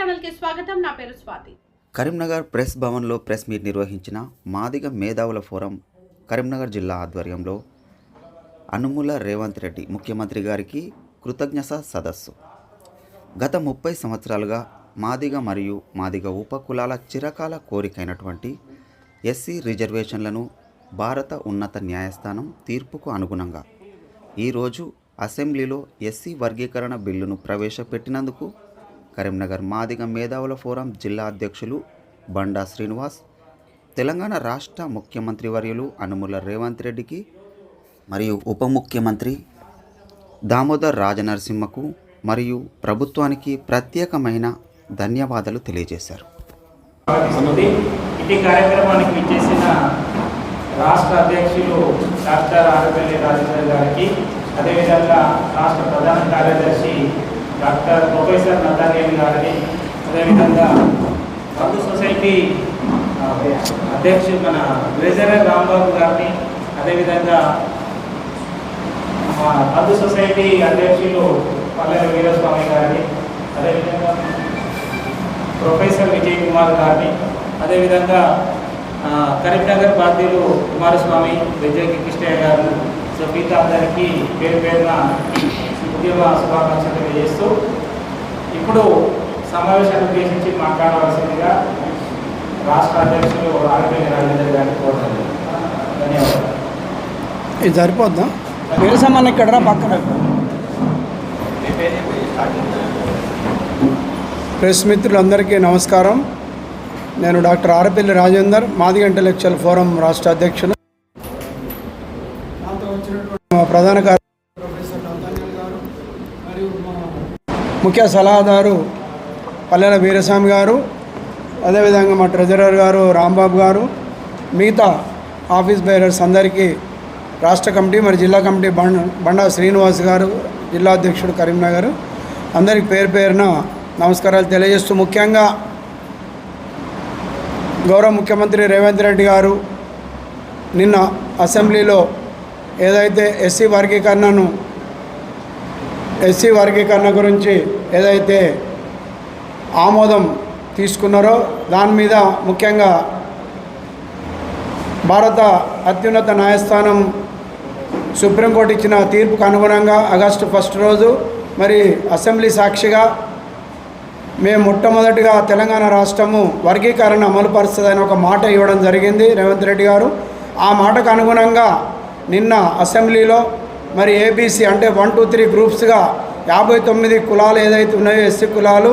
ఛానల్కి స్వాగతం. నా పేరు స్వాతి. కరీంనగర్ ప్రెస్ భవన్లో ప్రెస్ మీట్ నిర్వహించిన మాదిగ మేధావుల ఫోరం కరీంనగర్ జిల్లా ఆధ్వర్యంలో అనుముల రేవంత్ రెడ్డి ముఖ్యమంత్రి గారికి కృతజ్ఞత సదస్సు. గత ముప్పై సంవత్సరాలుగా మాదిగ మరియు మాదిగ ఉపకులాల చిరకాల కోరికైనటువంటి ఎస్సీ రిజర్వేషన్లను భారత ఉన్నత న్యాయస్థానం తీర్పుకు అనుగుణంగా ఈరోజు అసెంబ్లీలో ఎస్సీ వర్గీకరణ బిల్లును ప్రవేశపెట్టినందుకు కరీంనగర్ మాదిగ మేధావుల ఫోరం జిల్లా అధ్యక్షులు బండా శ్రీనివాస్ తెలంగాణ రాష్ట్ర ముఖ్యమంత్రి వర్యులు అనుముల రేవంత్ రెడ్డికి మరియు ఉప ముఖ్యమంత్రి దామోదర్ రాజనరసింహకు మరియు ప్రభుత్వానికి ప్రత్యేకమైన ధన్యవాదాలు తెలియజేశారు. ఉంది కార్యక్రమానికి విచ్చేసిన రాష్ట్ర అధ్యక్షులు డాక్టర్ ఆడపల్లి రాజేంద్ర గారికి అదేవిధంగా రాష్ట్ర ప్రధాన కార్యదర్శి డాక్టర్ ప్రొఫెసర్ నతానేని గారిని. అదేవిధంగా బంధు సొసైటీ అధ్యక్షుడు మన ట్రెజరర్ రాంబాబు గారిని. అదేవిధంగా మా బంధు సొసైటీ అధ్యక్షులు పల్లెల వీరస్వామి గారిని. అదేవిధంగా ప్రొఫెసర్ విజయ్ కుమార్ గారిని. అదేవిధంగా కరీంనగర్ బాధ్యులు కుమారస్వామి విజయ్ కృష్ణయ్య గారు. సో మిగతా అందరికీ పేరు పేరున ఉద్యమ శుభాకాంక్షలు తెలియజేస్తూ ఇప్పుడు సమావేశాన్ని ఉద్దేశించి మాట్లాడవలసిందిగా రాష్ట్ర అధ్యక్షులు ఆర్పల్లి రాజేంద్ర గారిని కోరుతున్నాను. ధన్యవాదాలు. ఇది సరిపోద్దా? వేసమ్మని ఇక్కడ పక్కన. ప్రెస్ మిత్రులందరికీ నమస్కారం. నేను doctor Arapalli Rajender Madiga intellectual forum రాష్ట్ర అధ్యక్షులు. ప్రధాన ముఖ్య సలహాదారు పల్లెల వీరస్వామి గారు అదేవిధంగా మా ట్రెజరర్ గారు రాంబాబు గారు మిగతా ఆఫీస్ బేరర్స్ అందరికీ రాష్ట్ర కమిటీ మరి జిల్లా కమిటీ బండ బండా శ్రీనివాస్ గారు జిల్లా అధ్యక్షుడు కరీంనగర్ అందరికి పేరు పేరున నమస్కారాలు తెలియజేస్తూ ముఖ్యంగా గౌరవ ముఖ్యమంత్రి రేవంత్ రెడ్డి గారు నిన్న అసెంబ్లీలో ఏదైతే ఎస్సీ వర్గీకరణను ఎస్సీ వర్గీకరణ గురించి ఏదైతే ఆమోదం తీసుకున్నారో దాని మీద ముఖ్యంగా భారత అత్యున్నత న్యాయస్థానం సుప్రీంకోర్టు ఇచ్చిన తీర్పుకు అనుగుణంగా ఆగస్టు ఫస్ట్ రోజు మరి అసెంబ్లీ సాక్షిగా మేము మొట్టమొదటిగా తెలంగాణ రాష్ట్రము వర్గీకరణ అమలుపరుస్తుందని ఒక మాట ఇవ్వడం జరిగింది రేవంత్ రెడ్డి గారు. ఆ మాటకు అనుగుణంగా నిన్న అసెంబ్లీలో మరి ఏబీసీ అంటే వన్ టూ త్రీ గ్రూప్స్గా యాభై తొమ్మిది కులాలు ఏదైతే ఉన్నాయో ఎస్సీ కులాలు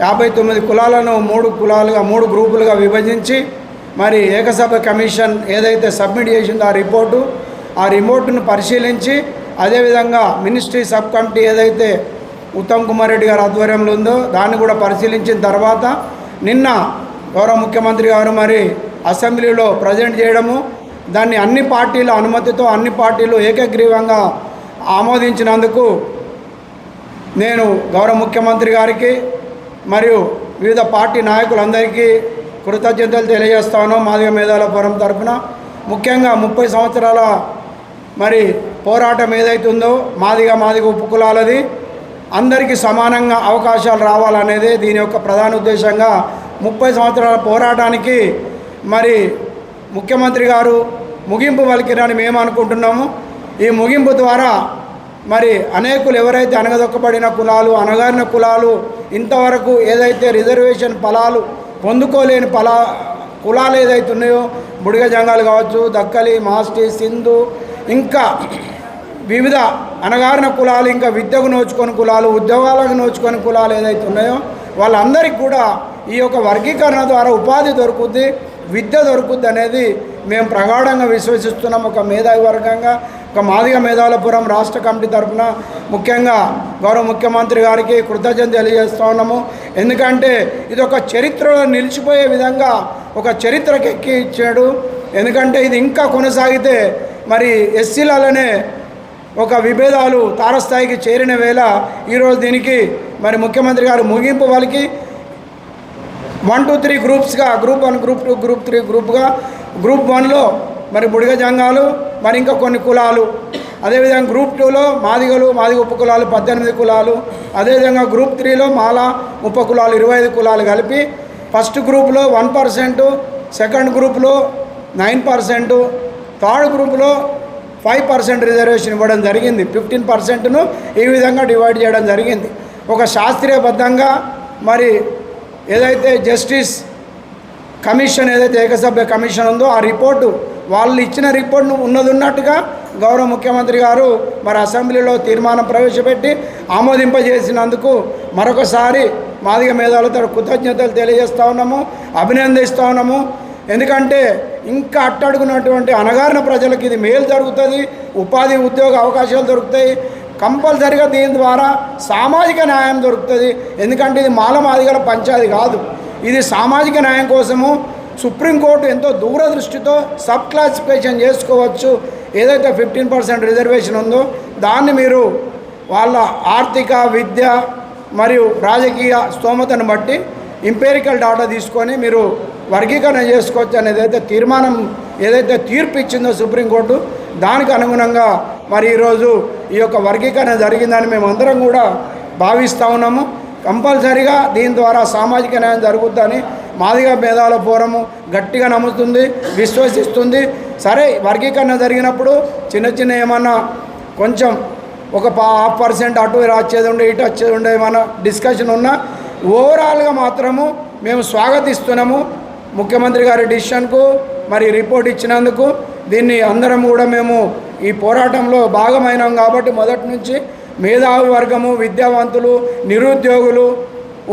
యాభై తొమ్మిది కులాలను మూడు కులాలుగా మూడు గ్రూపులుగా విభజించి మరి ఏకసభ కమిషన్ ఏదైతే సబ్మిట్ చేసిందో ఆ రిపోర్టు ఆ రిపోర్టును పరిశీలించి అదేవిధంగా మినిస్ట్రీ సబ్ కమిటీ ఏదైతే ఉత్తమ్ కుమార్ రెడ్డి గారి ఆధ్వర్యంలో ఉందో దాన్ని కూడా పరిశీలించిన తర్వాత నిన్న గౌరవ ముఖ్యమంత్రి గారు మరి అసెంబ్లీలో ప్రజెంట్ చేయడము దాన్ని అన్ని పార్టీల అనుమతితో అన్ని పార్టీలు ఏకగ్రీవంగా ఆమోదించినందుకు నేను గౌరవ ముఖ్యమంత్రి గారికి మరియు వివిధ పార్టీ నాయకులందరికీ కృతజ్ఞతలు తెలియజేస్తాను మాదిగ మేధాల ఫోరం తరఫున. ముఖ్యంగా ముప్పై సంవత్సరాల మరి పోరాటం ఏదైతుందో మాదిగ మాదిగ ఉపకులాలది అందరికీ సమానంగా అవకాశాలు రావాలనేదే దీని యొక్క ప్రధాన ఉద్దేశంగా ముప్పై సంవత్సరాల పోరాటానికి మరి ముఖ్యమంత్రి గారు ముగింపు పలికిరని మేము అనుకుంటున్నాము. ఈ ముగింపు ద్వారా మరి అనేకులు ఎవరైతే అనగదొక్కబడిన కులాలు అనగారిన కులాలు ఇంతవరకు ఏదైతే రిజర్వేషన్ ఫలాలు పొందుకోలేని ఫలా కులాలు ఏదైతే ఉన్నాయో బుడిగ జంగాలు కావచ్చు దక్కలి మాస్టి సింధు ఇంకా వివిధ అనగారిన కులాలు ఇంకా విద్యకు నోచుకొని కులాలు ఉద్యోగాలకు నోచుకొని కులాలు ఏదైతే ఉన్నాయో వాళ్ళందరికీ కూడా ఈ యొక్క వర్గీకరణ ద్వారా ఉపాధి దొరుకుద్ది విద్య దొరుకుద్ది అనేది మేము ప్రగాఢంగా విశ్వసిస్తున్నాం. ఒక మేధావి వర్గంగా ఒక మాదిగ మేధావులపురం రాష్ట్ర కమిటీ తరఫున ముఖ్యంగా గౌరవ ముఖ్యమంత్రి గారికి కృతజ్ఞత తెలియజేస్తూ ఉన్నాము. ఎందుకంటే ఇది ఒక చరిత్రలో నిలిచిపోయే విధంగా ఒక చరిత్రకి ఎక్కి ఇచ్చాడు. ఎందుకంటే ఇది ఇంకా కొనసాగితే మరి ఎస్సీలలోనే ఒక విభేదాలు తారస్థాయికి చేరిన వేళ ఈరోజు దీనికి మరి ముఖ్యమంత్రి గారు ముగింపు వాళ్ళకి one two three గ్రూప్స్గా group one group two group three గ్రూప్గా గ్రూప్ వన్లో మరి బుడిగ జంగాలు మరి ఇంకా కొన్ని కులాలు. అదేవిధంగా గ్రూప్ టూలో మాదిగలు మాదిగ ఉప కులాలు పద్దెనిమిది కులాలు. అదేవిధంగా గ్రూప్ త్రీలో మాల ఉప కులాలు ఇరవై ఐదు కులాలు కలిపి ఫస్ట్ గ్రూప్లో వన్ పర్సెంటు సెకండ్ గ్రూప్లో నైన్ పర్సెంటు థర్డ్ గ్రూప్లో ఫైవ్ పర్సెంట్ రిజర్వేషన్ ఇవ్వడం జరిగింది. ఫిఫ్టీన్ పర్సెంట్ను ఈ విధంగా డివైడ్ చేయడం జరిగింది. ఒక శాస్త్రీయబద్ధంగా మరి ఏదైతే జస్టిస్ కమిషన్ ఏదైతే ఏకసభ్య కమిషన్ ఉందో ఆ రిపోర్టు వాళ్ళు ఇచ్చిన రిపోర్ట్ను ఉన్నది ఉన్నట్టుగా గౌరవ ముఖ్యమంత్రి గారు మరి అసెంబ్లీలో తీర్మానం ప్రవేశపెట్టి ఆమోదింపజేసినందుకు మరొకసారి మాదిగ మేధావులతో కృతజ్ఞతలు తెలియజేస్తూ ఉన్నాము అభినందిస్తూ ఉన్నాము. ఎందుకంటే ఇంకా అట్టడుగున్నటువంటి అనగారిన ప్రజలకు ఇది మేలు జరుగుతుంది ఉపాధి ఉద్యోగ అవకాశాలు దొరుకుతాయి. కంపల్సరిగా దీని ద్వారా సామాజిక న్యాయం దొరుకుతుంది. ఎందుకంటే ఇది మాల మాదిగల పంచాయతీ కాదు. ఇది సామాజిక న్యాయం కోసము సుప్రీంకోర్టు ఎంతో దూరదృష్టితో సబ్ క్లాసిఫికేషన్ చేసుకోవచ్చు. ఏదైతే ఫిఫ్టీన్ పర్సెంట్ రిజర్వేషన్ ఉందో దాన్ని మీరు వాళ్ళ ఆర్థిక విద్య మరియు రాజకీయ స్తోమతను బట్టి ఇంపేరికల్ డాటా తీసుకొని మీరు వర్గీకరణ చేసుకోవచ్చు అనేది అయితే తీర్మానం ఏదైతే తీర్పు ఇచ్చిందో సుప్రీంకోర్టు దానికి అనుగుణంగా మరి ఈరోజు ఈ యొక్క వర్గీకరణ జరిగిందని మేమందరం కూడా భావిస్తూ ఉన్నాము. కంపల్సరిగా దీని ద్వారా సామాజిక న్యాయం జరుగుతుందని మాదిగా భేదాల ఫోరము గట్టిగా నమ్ముతుంది విశ్వసిస్తుంది. సరే వర్గీకరణ జరిగినప్పుడు చిన్న చిన్న ఏమన్నా కొంచెం ఒక హాఫ్ పర్సెంట్ అటు ఇటు వచ్చేది ఉండే ఇటు వచ్చేది ఉండే ఏమన్నా డిస్కషన్ ఉన్నా ఓవరాల్గా మాత్రము మేము స్వాగతిస్తున్నాము ముఖ్యమంత్రి గారి డిసిషన్కు మరి రిపోర్ట్ ఇచ్చినందుకు. దీన్ని అందరం కూడా మేము ఈ పోరాటంలో భాగమైనాం కాబట్టి మొదటి నుంచి మేధావి వర్గము విద్యావంతులు నిరుద్యోగులు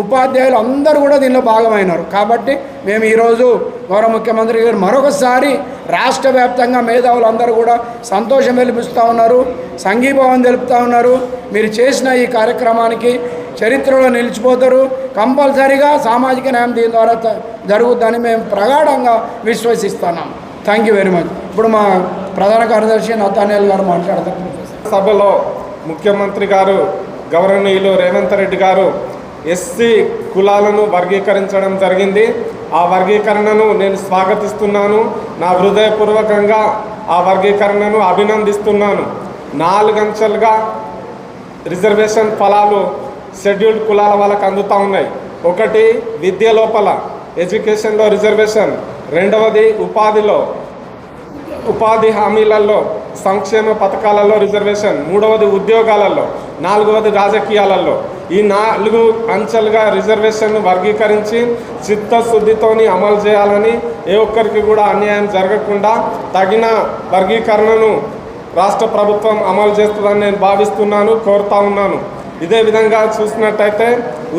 ఉపాధ్యాయులు అందరూ కూడా దీనిలో భాగమైనారు. కాబట్టి మేము ఈరోజు గౌరవ ముఖ్యమంత్రి గారు మరొకసారి రాష్ట్ర వ్యాప్తంగా మేధావులు అందరూ కూడా సంతోషం వెలిపిస్తూ ఉన్నారు సంఘీభావం తెలుపుతూ ఉన్నారు. మీరు చేసిన ఈ కార్యక్రమానికి చరిత్రలో నిలిచిపోతారు. కంపల్సరీగా సామాజిక న్యాయం దీని ద్వారా జరుగుద్దని మేము ప్రగాఢంగా విశ్వసిస్తున్నాం. Thank you very much. ఇప్పుడు మా ప్రధాన కార్యదర్శి నతానియల్ గారు మాట్లాడతారు. సభలో ముఖ్యమంత్రి గారు గవర్నీయులు రేవంత్ రెడ్డి గారు ఎస్సీ కులాలను వర్గీకరించడం జరిగింది. ఆ వర్గీకరణను నేను స్వాగతిస్తున్నాను. నా హృదయపూర్వకంగా ఆ వర్గీకరణను అభినందిస్తున్నాను. నాలుగంచెలుగా రిజర్వేషన్ ఫలాలు షెడ్యూల్డ్ కులాల వాళ్ళకు అందుతూ ఉన్నాయి. ఒకటి విద్య లోపల ఎడ్యుకేషన్లో రిజర్వేషన్. రెండవది ఉపాధిలో ఉపాధి హామీలలో సంక్షేమ పథకాలలో రిజర్వేషన్ మూడవది ఉద్యోగాలలో నాలుగవది రాజకీయాలలో. ఈ నాలుగు అంచెలుగా రిజర్వేషన్ను వర్గీకరించి చిత్తశుద్ధితోని అమలు చేయాలని ఏ ఒక్కరికి కూడా అన్యాయం జరగకుండా తగిన వర్గీకరణను రాష్ట్ర ప్రభుత్వం అమలు చేస్తుందని నేను భావిస్తున్నాను కోరుతా ఉన్నాను. ఇదే విధంగా చూసినట్టయితే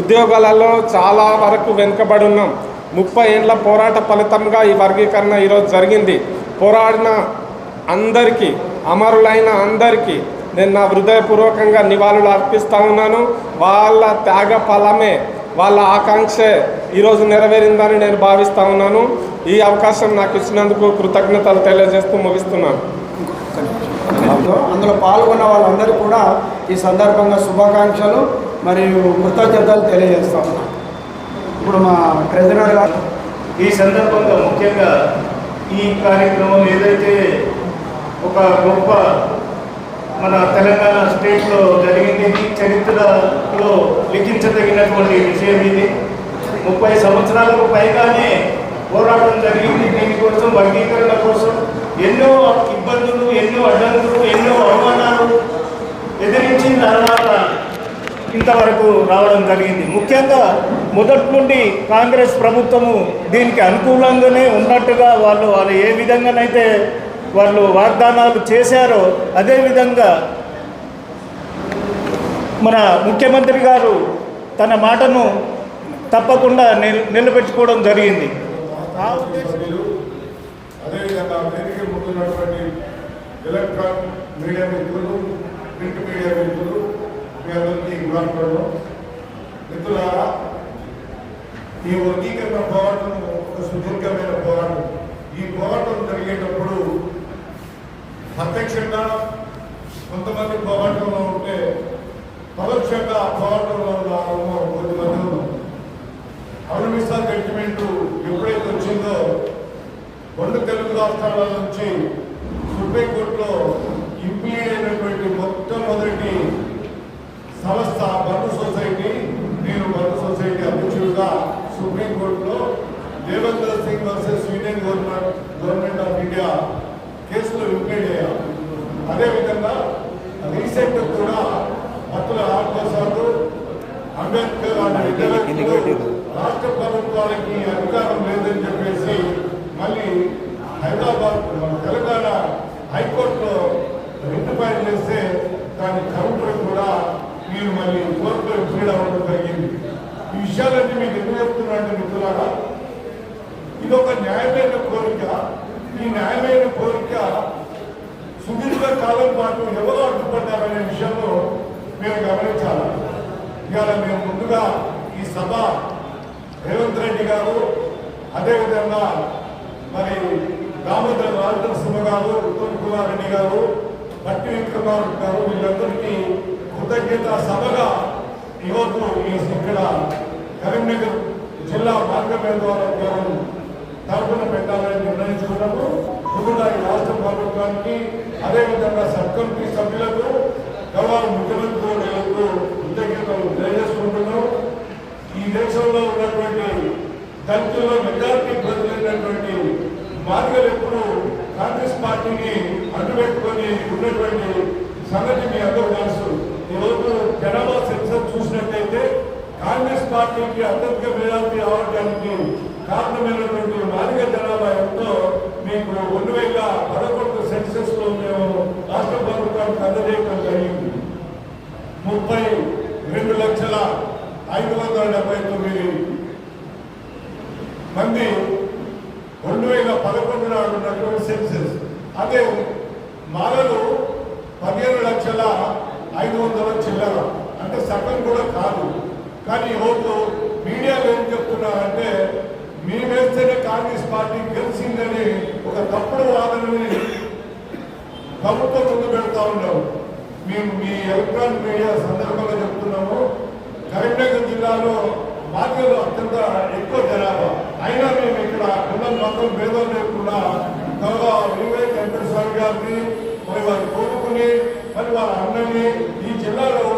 ఉద్యోగాలలో చాలా వరకు వెనుకబడి ఉన్నాం. ముప్పై ఏండ్ల పోరాట ఫలితంగా ఈ వర్గీకరణ ఈరోజు జరిగింది. పోరాడిన అందరికీ అమరులైన అందరికీ నేను నా హృదయపూర్వకంగా నివాళులు అర్పిస్తా ఉన్నాను. వాళ్ళ త్యాగ ఫలమే వాళ్ళ ఆకాంక్షే ఈరోజు నెరవేరిందని నేను భావిస్తా ఉన్నాను. ఈ అవకాశం నాకు ఇచ్చినందుకు కృతజ్ఞతలు తెలియజేస్తూ ముగిస్తున్నాను. అందులో పాల్గొన్న వాళ్ళందరూ కూడా ఈ సందర్భంగా శుభాకాంక్షలు మరియు కృతజ్ఞతలు తెలియజేస్తా ఉన్నాం. ఇప్పుడు మా ట్రెజరర్ గారు ఈ సందర్భంగా ముఖ్యంగా ఈ కార్యక్రమం ఏదైతే ఒక గొప్ప మన తెలంగాణ స్టేట్లో జరిగింది. చరిత్రలో లిఖించదగినటువంటి విషయం ఇది. ముప్పై సంవత్సరాలకు పైగానే పోరాటం జరిగింది. దీనికోసం వర్గీకరణ కోసం ఎన్నో ఇబ్బందులు ఎన్నో అడ్డంకులు ఎన్నో అవమానాలు ఎదిరించిన తర్వాత ఇంతవరకు రావడం జరిగింది. ముఖ్యంగా మొదటి నుండి కాంగ్రెస్ ప్రభుత్వము దీనికి అనుకూలంగానే ఉన్నట్టుగా వాళ్ళు వాళ్ళు ఏ విధంగానైతే వాళ్ళు వాగ్దానాలు చేశారో అదేవిధంగా మన ముఖ్యమంత్రి గారు తన మాటను తప్పకుండా నిల్ నిలబెట్టుకోవడం జరిగింది. ఆ ఉద్దేశం అదేవిధంగా వేదిక ముందున్నటువంటి ఎలక్ట్రాన్ మీడియా మిత్రులు ప్రింట్ మీడియా మిత్రులు మీ అందరికీ గుణపడడం మిత్రులారా ఈ వర్గీకరణ పోరాటం ఒక సుదీర్ఘమైన పోరాటం. ఈ పోరాటం జరిగేటప్పుడు ప్రత్యక్షంగా కొంతమంది పోరాటంలో ఉంటే పరోక్షంగా పోరాటంలో ఉన్న వాళ్ళు ఎప్పుడైతే వచ్చిందో రెండు తెలుగు రాష్ట్రాల నుంచి సుప్రీంకోర్టులో ఇంప్లీడ్ అయినటువంటి మొట్టమొదటి సంస్థ బంధు సొసైటీ నేను బంధు సొసైటీ అధ్యక్షుడిగా సుప్రీంకోర్టులో Devendra Singh versus union government government of India కేసులో ఇంప్లీడ్ అదేవిధంగా రీసెంట్ కూడా భక్తుల రామప్రసాద్ అంబేద్కర్ రాష్ట్ర ప్రభుత్వాలకి అధికారం లేదని చెప్పేసి మళ్ళీ హైదరాబాద్ తెలంగాణ హైకోర్టులో రిట్ ఫైల్ చేస్తే దాని కౌంటర్ కూడా మీరు మళ్ళీ కోర్టులో ఫీల్ అవ్వడం జరిగింది. ఈ విషయాలన్నీ మీకు ఎందుకు చెప్తున్నారంటే మిత్రులారా ఇది ఒక న్యాయమైన కోరిక. ఈ న్యాయమైన కోరిక సుదీర్ఘ కాలం పాటు ఎవరు అడ్డుపడ్డారనే విషయంలో మేము గమనించాలి. ఇవాళ మేము ముందుగా ఈ సభ రేవంత్ రెడ్డి గారు అదేవిధంగా మరి దామోదర్ రాజనరసింహ గారు ఉత్తమ్ కుమార్ రెడ్డి గారు భట్టి విక్రమార్ గారు వీళ్ళందరికీ కృతజ్ఞత సభగా ఈరోజు ఈ ఇక్కడ కరీంనగర్ జిల్లా మార్గమేధవారం గారు తరఫున పెట్టాలని నిర్ణయించుకున్నప్పుడు ముందుగా రాష్ట్ర ప్రభుత్వానికి అదేవిధంగా సబ్ కమిటీ సభ్యులకు గౌరవ ముఖ్యమంత్రి వర్యులకు కృతజ్ఞతలు తెలియజేసుకుంటున్నాం. ఈ దేశంలో ఉన్నటువంటి దళితుల్లో మెజారిటీ ప్రజలైనటువంటి మార్గలు ఎప్పుడు కాంగ్రెస్ పార్టీని అడ్డుపెట్టుకొని ఉన్నటువంటి సంగతి మీ అందరూ తెలుసు ఈరోజు జనాభా సెన్సర్ చూసినట్లయితే కాంగ్రెస్ పార్టీకి అత్యధిక మెజారిటీ రావడానికి కారణమైనటువంటి మార్గ జనాభా ఎంతో మీకు రెండు వేల పదకొండు సెన్సెస్లో మేము రాష్ట్ర ప్రభుత్వానికి అందజేయడం జరిగింది. ముప్పై రెండు లక్షల ఐదు వందల డెబ్బై తొమ్మిది మంది రెండు వేల పదకొండు నాడు ఉన్నటువంటి సెన్సెస్. అదే మాలలు పదిహేను లక్షల ఐదు వందల చిల్లర. అంటే సగం కూడా కాదు. కానీ ఈరోజు మీడియాలో ఏం చెప్తున్నారంటే మేము వేస్తేనే కాంగ్రెస్ పార్టీ గెలిచిందని ఒక తప్పుడు వాదనని ప్రభుత్వం ముందు పెడతా ఉన్నాము మేము మీ ఎలక్ట్రానిక్ మీడియా సందర్భంగా చెప్తున్నాము. కరీంనగర్ జిల్లాలో మార్గలు అత్యంత ఎక్కువ జనాభా. అయినా మేము ఇక్కడ కులం మాత్రం భేదం లేకుండా వివేక్ వెంకటస్వామి గారిని మరి వారి కొడుకుని మరి వారి అన్నని ఈ జిల్లాలో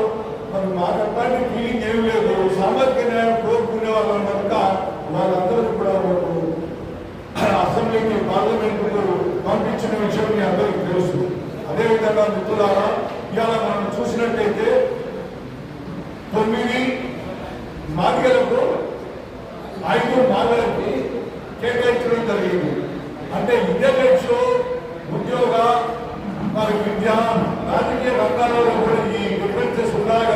మరి మా రకాన్ని ఫీలింగ్ ఏం లేదు. సామాజిక న్యాయం కోరుకునే వాళ్ళని కనుక వాళ్ళందరూ కూడా మనకు అసెంబ్లీకి పార్లమెంట్ పంపించిన విషయం మీ అందరికీ తెలుసు. అదేవిధంగా మిత్రులారా ఇవాళ మనం చూసినట్టయితే తొమ్మిది మార్గలకు ఐదు మార్గలకి కేటాయించడం జరిగింది. అంటే ఇదే ఉద్యోగ మరి విద్య రాజకీయ రంగాలలో కూడా ఈ డిఫరెన్సెస్ ఉన్నాయి